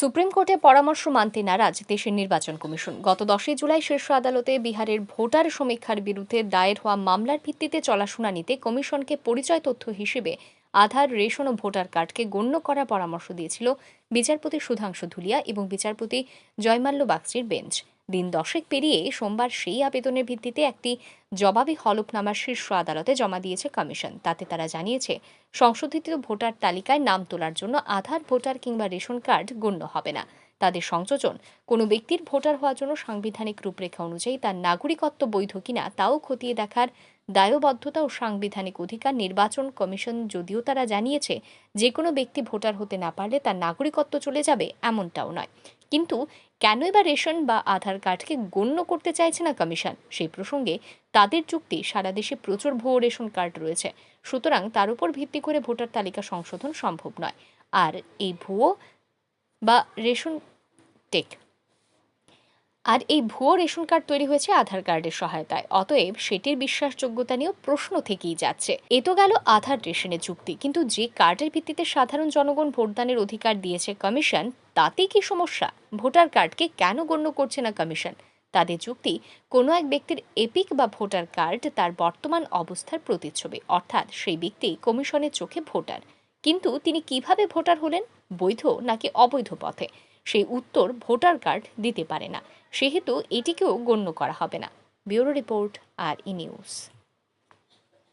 Supreme কোর্টে পরামর্শ মানতে নারাজ দেশের নির্বাচন কমিশন। গত দশই জুলাই শীর্ষ আদালতে বিহারের ভোটার সমীক্ষার বিরুদ্ধে দায়ের হওয়া মামলার ভিত্তিতে চলা শুনানিতে কমিশনকে পরিচয় তথ্য হিসেবে আধার, রেশন ও ভোটার কার্ডকে গণ্য করার পরামর্শ দিয়েছিল বিচারপতি সুধাংশু ধুলিয়া এবং বিচারপতি জয়মাল্য বাগচির বেঞ্চ। দিন দশেক পেরিয়ে সোমবার সেই আবেদনের ভিত্তিতে একটি জবাবি হলফনামা শীর্ষ আদালতে জমা দিয়েছে কমিশন। তাতে তারা জানিয়েছে, সংশোধিত ভোটার তালিকায় নাম তোলার জন্য আধার, ভোটার কিংবা রেশন কার্ড গণ্য হবে না। তাদের সংযোজন, কোনো ব্যক্তির ভোটার হওয়ার জন্য সাংবিধানিক রূপরেখা অনুযায়ী তার নাগরিকত্ব বৈধ কিনা তাও খতিয়ে দেখার দায়বদ্ধতা ও সাংবিধানিক অধিকার নির্বাচন কমিশন যদিও তারা জানিয়েছে, যে কোনো ব্যক্তি ভোটার হতে না পারলে তার নাগরিকত্ব চলে যাবে এমনটাও নয়। কিন্তু কেন এবার রেশন বা আধার কার্ডকে গণ্য করতে চাইছে না কমিশন? সেই প্রসঙ্গে তাদের যুক্তি সারা দেশে প্রচুর ভুয়ো রেশন কার্ড রয়েছে। সুতরাং তার উপর ভিত্তি করে ভোটার তালিকা সংশোধন সম্ভব নয়। আর এই ভুয়ো বা রেশন টেক, আর এই ভুয়ো রেশন কার্ড তৈরি হয়েছে আধার কার্ডের সহায়তায়। অতএব সেটির বিশ্বাসযোগ্যতা নিয়েও প্রশ্ন থেকেই যাচ্ছে। এ তো গেল আধার রেশনের চুক্তি। কিন্তু যে কার্ডের ভিত্তিতে সাধারণ জনগণ ভোটদানের অধিকার দিয়েছে কমিশন তাতে কি সমস্যা? ভোটার কার্ডকে কেন গণ্য করছে না কমিশন? তাদের যুক্তি, কোনো এক ব্যক্তির এপিক বা ভোটার কার্ড তার বর্তমান অবস্থার প্রতিচ্ছবি, অর্থাৎ সেই ব্যক্তি কমিশনের চোখে ভোটার। কিন্তু তিনি কীভাবে ভোটার হলেন? বৈধ নাকি অবৈধ পথে? সেই উত্তর ভোটার কার্ড দিতে পারে না। সেহেতু এটিকেও গণ্য করা হবে না। ব্যুরো রিপোর্ট, আর ই নিউজ।